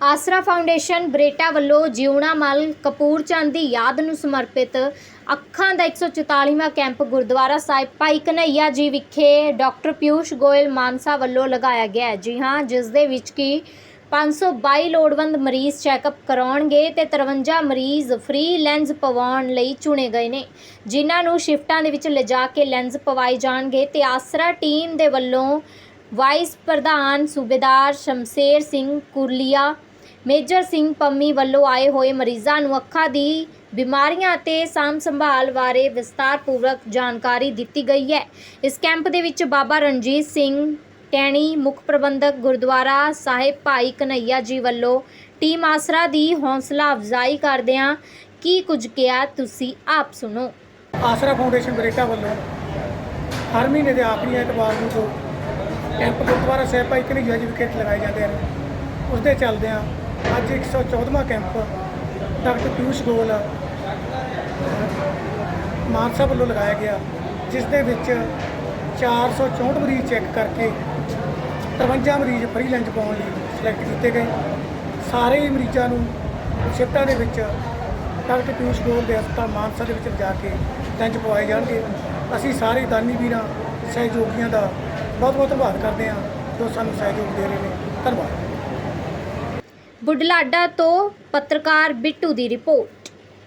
ਆਸਰਾ foundation Beretta ਵੱਲੋਂ ਜਿਉਣਾ ਮਲ ਕਪੂਰ ਚੰਦ ਦੀ ਯਾਦ ਨੂੰ ਸਮਰਪਿਤ ਅੱਖਾਂ ਦਾ 144ਵਾਂ ਕੈਂਪ ਗੁਰਦੁਆਰਾ ਸਾਹਿਬ ਭਾਈ ਕਨਈਆ ਜੀ ਵਿਖੇ ਡਾਕਟਰ ਪਿਊਸ਼ ਗੋਇਲ ਮਾਨਸਾ ਵੱਲੋਂ ਲਗਾਇਆ ਗਿਆ ਹੈ। ਜੀ ਹਾਂ, ਜਿਸ ਦੇ ਵਿੱਚ ਕੀ 522 ਲੋੜਵੰਦ ਮਰੀਜ਼ ਚੈੱਕਅਪ ਕਰਾਉਣਗੇ ਤੇ 53 ਮਰੀਜ਼ ਫ੍ਰੀ ਲੈਂਸ ਪਵਾਉਣ ਲਈ ਚੁਣੇ ਗਏ ਨੇ। ਜਿਨ੍ਹਾਂ ਨੂੰ ਸ਼ਿਫਟਾਂ ਦੇ ਵਿੱਚ ਲਿਜਾ ਕੇ ਲੈਂਸ ਪਵਾਏ ਜਾਣਗੇ ਤੇ ਆਸਰਾ ਟੀਮ ਦੇ ਵੱਲੋਂ ਵਾਈਸ ਪ੍ਰਧਾਨ ਸੂਬੇਦਾਰ ਸ਼ਮਸ਼ੇਰ ਸਿੰਘ ਕੁਰਲੀਆ, ਮੇਜਰ ਸਿੰਘ ਪੰਮੀ ਵੱਲੋਂ ਆਏ ਹੋਏ ਮਰੀਜ਼ਾਂ ਨੂੰ ਅੱਖਾਂ ਦੀ ਬਿਮਾਰੀਆਂ ਅਤੇ ਸਾਂਭ ਸੰਭਾਲ ਬਾਰੇ ਵਿਸਤਾਰਪੂਰਵਕ ਜਾਣਕਾਰੀ ਦਿੱਤੀ ਗਈ ਹੈ। ਇਸ ਕੈਂਪ ਦੇ ਵਿੱਚ ਬਾਬਾ ਰਣਜੀਤ ਸਿੰਘ ਟੈਣੀ, ਮੁੱਖ ਪ੍ਰਬੰਧਕ ਗੁਰਦੁਆਰਾ ਸਾਹਿਬ ਭਾਈ ਕਨਈਆ ਜੀ ਵੱਲੋਂ ਟੀਮ ਆਸਰਾ ਦੀ ਹੌਸਲਾ ਅਫਜ਼ਾਈ ਕਰਦਿਆਂ ਕੀ ਕੁਝ ਕਿਹਾ, ਤੁਸੀਂ ਆਪ ਸੁਣੋ। ਆਸਰਾ ਫਾਊਂਡੇਸ਼ਨ ਬਰੇਟਾ ਵੱਲੋਂ ਹਰ ਮਹੀਨੇ ਦੇ ਆਖਰੀ ਐਤਵਾਰ ਨੂੰ ਜੋ ਕੈਂਪ ਗੁਰਦੁਆਰਾ ਸਾਹਿਬ ਭਾਈ ਕਨਈਆ ਜੀ ਵਿਖੇ ਲਗਾਏ ਜਾਂਦੇ ਹਨ ਉਸ ਦੇ ਚੱਲਦਿਆਂ ਅੱਜ 114ਵਾਂ ਕੈਂਪ, ਡਾਕਟਰ ਪਿਊਸ਼ ਗੋਲ ਮਾਨਸਾ ਵੱਲੋਂ ਲਗਾਇਆ ਗਿਆ, ਜਿਸ ਦੇ ਵਿੱਚ 464 ਮਰੀਜ਼ ਚੈੱਕ ਕਰਕੇ 53 ਮਰੀਜ਼ ਫਰੀ ਲੰਚ ਪਾਉਣ ਲਈ ਸਿਲੈਕਟ ਕੀਤੇ ਗਏ। ਸਾਰੇ ਹੀ ਮਰੀਜ਼ਾਂ ਨੂੰ ਸ਼ਿਫਟਾਂ ਦੇ ਵਿੱਚ ਡਾਕਟਰ ਪਿਊਸ਼ ਗੋਲ ਦੇ ਹਸਪਤਾਲ ਮਾਨਸਾ ਦੇ ਵਿੱਚ ਜਾ ਕੇ ਲੰਚ ਪਵਾਏ ਜਾਣਗੇ। ਅਸੀਂ ਸਾਰੇ ਦਾਨੀ ਵੀਰਾਂ, ਸਹਿਯੋਗੀਆਂ ਦਾ ਬਹੁਤ ਬਹੁਤ ਧੰਨਵਾਦ ਕਰਦੇ ਹਾਂ ਜੋ ਸਾਨੂੰ ਸਹਿਯੋਗ ਦੇ ਰਹੇ ਨੇ। ਧੰਨਵਾਦ। ਬੁਢਲਾਡਾ ਤੋਂ ਪੱਤਰਕਾਰ ਬਿੱਟੂ ਦੀ ਰਿਪੋਰਟ।